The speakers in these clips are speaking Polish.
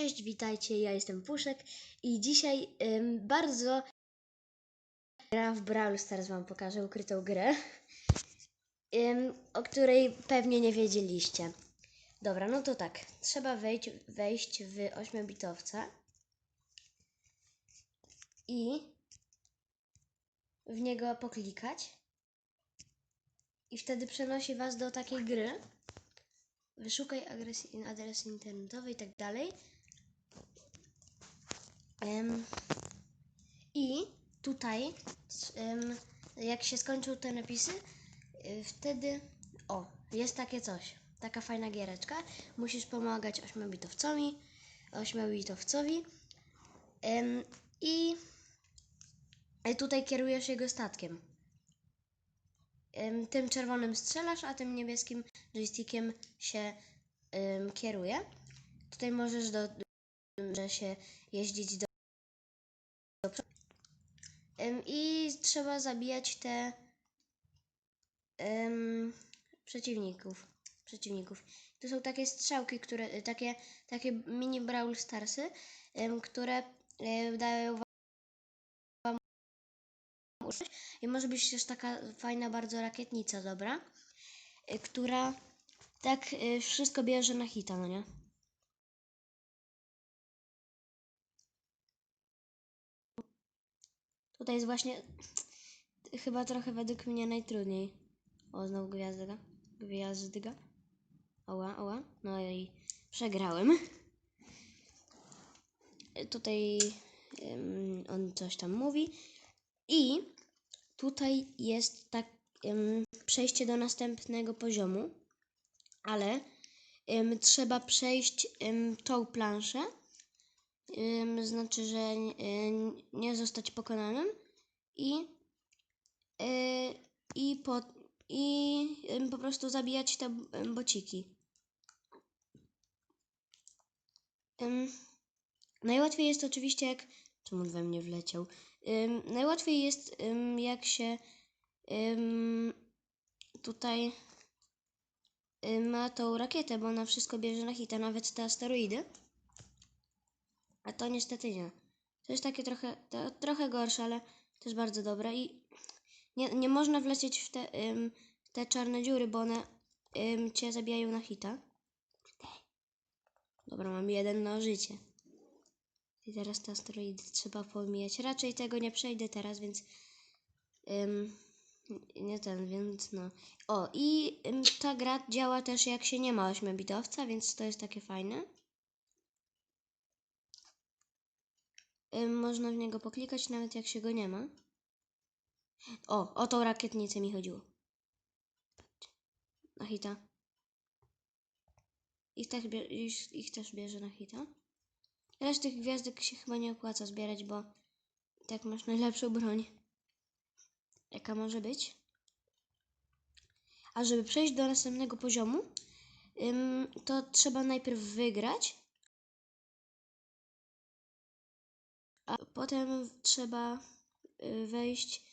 Cześć, witajcie, ja jestem Puszek i dzisiaj ym, bardzo gra w Brawl Stars wam pokażę, ukrytą grę, ym, o której pewnie nie wiedzieliście. Dobra, no to tak, trzeba wejść, wejść w 8-bitowca i w niego poklikać i wtedy przenosi was do takiej gry. Wyszukaj adres internetowy i tak dalej. Em, I tutaj, em, jak się skończą te napisy, y, wtedy, o, jest takie coś, taka fajna giereczka. Musisz pomagać ośmiobitowcowi, ośmiobitowcowi em, i i tutaj kierujesz jego statkiem. Em, Tym czerwonym strzelasz, a tym niebieskim joystickiem się em, kieruje. Tutaj możesz do, że się jeździć do, do przodu. Em, I trzeba zabijać te em, przeciwników. przeciwników. Tu są takie strzałki, które, takie, takie mini Brawl Starsy, em, które e, dają użyć. I może być też taka fajna bardzo rakietnica, dobra? Y, Która tak y, wszystko bierze na hita, no nie? Tutaj jest właśnie chyba trochę według mnie najtrudniej. O, znowu gwiazdyga. Gwiazdyga. Oła, oła. No i przegrałem. Tutaj ym, on coś tam mówi. I tutaj jest tak ym, przejście do następnego poziomu, ale ym, trzeba przejść ym, tą planszę. Znaczy, że ym, nie zostać pokonanym i, y, i, po, i po prostu zabijać te bociki. Najłatwiej jest oczywiście jak... Czemu we mnie wleciał? Najłatwiej jest jak się tutaj ym, ma tą rakietę, bo ona wszystko bierze na hita, nawet te asteroidy. A to niestety nie. To jest takie trochę, to, trochę gorsze, ale też bardzo dobre i nie, nie można wlecieć w te, ym, te czarne dziury, bo one ym, cię zabijają na hita. Dobra, mam jeden na życie. I teraz te asteroidy trzeba pomijać. Raczej tego nie przejdę teraz, więc ym, nie ten, więc no. O, i ym, ta gra działa też jak się nie ma 8-bitowca, więc to jest takie fajne. Można w niego poklikać, nawet jak się go nie ma. O, o tą rakietnicę mi chodziło. Na hita. Ich, bie- ich, ich też bierze na hita. Resztę tych gwiazdek się chyba nie opłaca zbierać, bo tak masz najlepszą broń. Jaka może być? A żeby przejść do następnego poziomu, to trzeba najpierw wygrać, a potem trzeba y, wejść,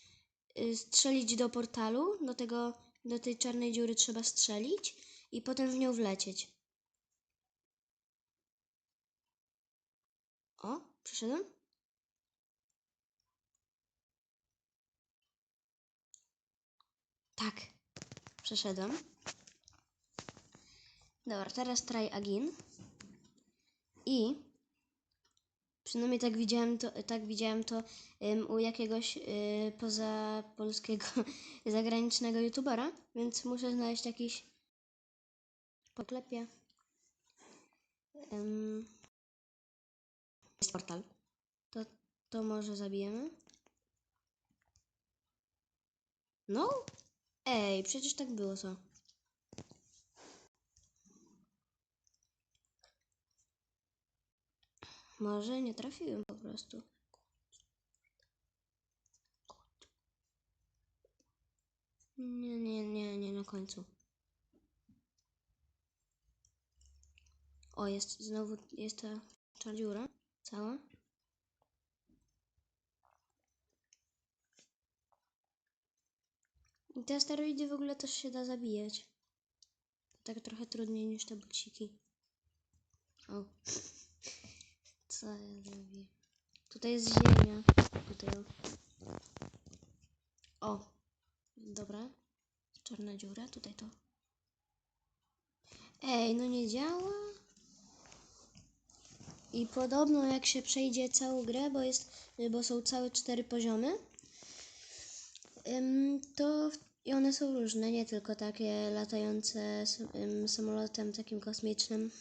y, strzelić do portalu, do tego, do tej czarnej dziury trzeba strzelić i potem w nią wlecieć. O, przyszedłem? Tak, przeszedłem. Dobra, teraz try again. I przynajmniej tak widziałem to, tak widziałem to ym, u jakiegoś y, poza polskiego zagranicznego youtubera, więc muszę znaleźć jakiś poklepie. Ym, jest portal. To, to może zabijemy? No? Ej, przecież tak było, co? Może nie trafiłem po prostu. Nie, nie, nie, nie na końcu. O, jest znowu, jest ta czardziura cała. I te asteroidy w ogóle też się da zabijać. Tak trochę trudniej niż te buciki. O. Tutaj jest ziemia. Tutaj o. Dobra. Czarna dziura. Tutaj to. Ej, no nie działa. I podobno jak się przejdzie całą grę, bo jest, bo są całe cztery poziomy, to i one są różne, nie tylko takie latające samolotem takim kosmicznym.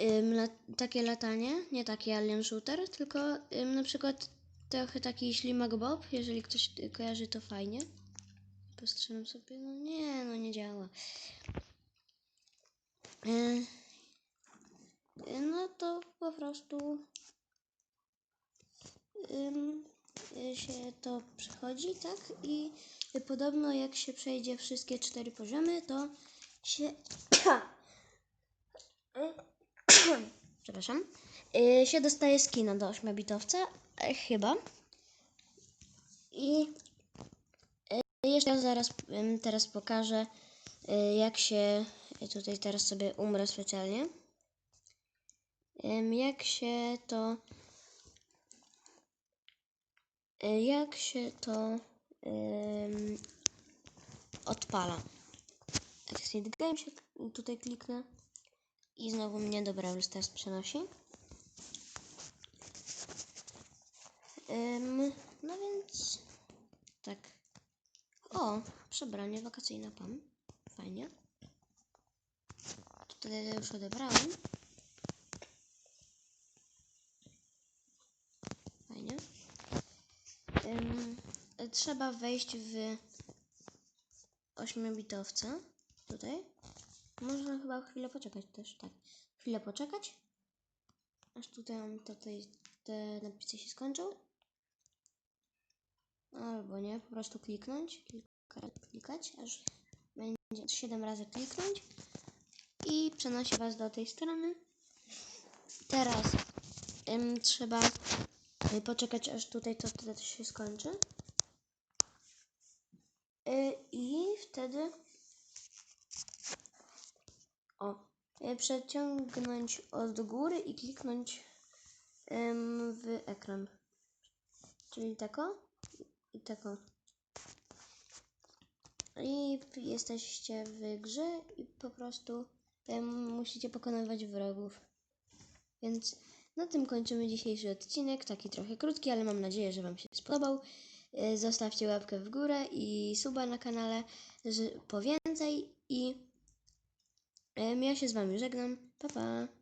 Ym, la, takie latanie, nie taki alien shooter, tylko ym, na przykład trochę taki ślimak Bob, jeżeli ktoś kojarzy to fajnie. Postrzelam sobie, no nie, no nie działa. Y, y, no to po prostu ym, y, się to przechodzi, tak? I y, podobno jak się przejdzie wszystkie cztery poziomy, to się. Przepraszam. Y, się dostaje skina do 8-bitowca, e, chyba. I y, jeszcze zaraz teraz pokażę, y, jak się. y, Tutaj teraz sobie umrę specjalnie. Jak się to. Jak się to odpala. Exit Game się tutaj kliknę i znowu mnie do Brawl Stars przenosi. No więc tak. O, przebranie wakacyjne PAM. Fajnie. Tutaj już odebrałem. Fajnie. Trzeba wejść w 8-bitowca. Tutaj. Można chyba chwilę poczekać też, tak. Chwilę poczekać. Aż tutaj tutaj te napisy się skończą. Albo nie, po prostu kliknąć. Kilka klikać, aż będzie 7 razy kliknąć. I przenosi Was do tej strony. Teraz ym, trzeba y, poczekać, aż tutaj to, to, to się skończy. Y, I wtedy o, y, przeciągnąć od góry i kliknąć w ekran. Czyli tako i tako. I jesteście w grze i po prostu musicie pokonywać wrogów. Więc na tym kończymy dzisiejszy odcinek. Taki trochę krótki, ale mam nadzieję, że Wam się spodobał. Y, Zostawcie łapkę w górę i suba na kanale po więcej. I ja się z Wami żegnam. Pa, pa.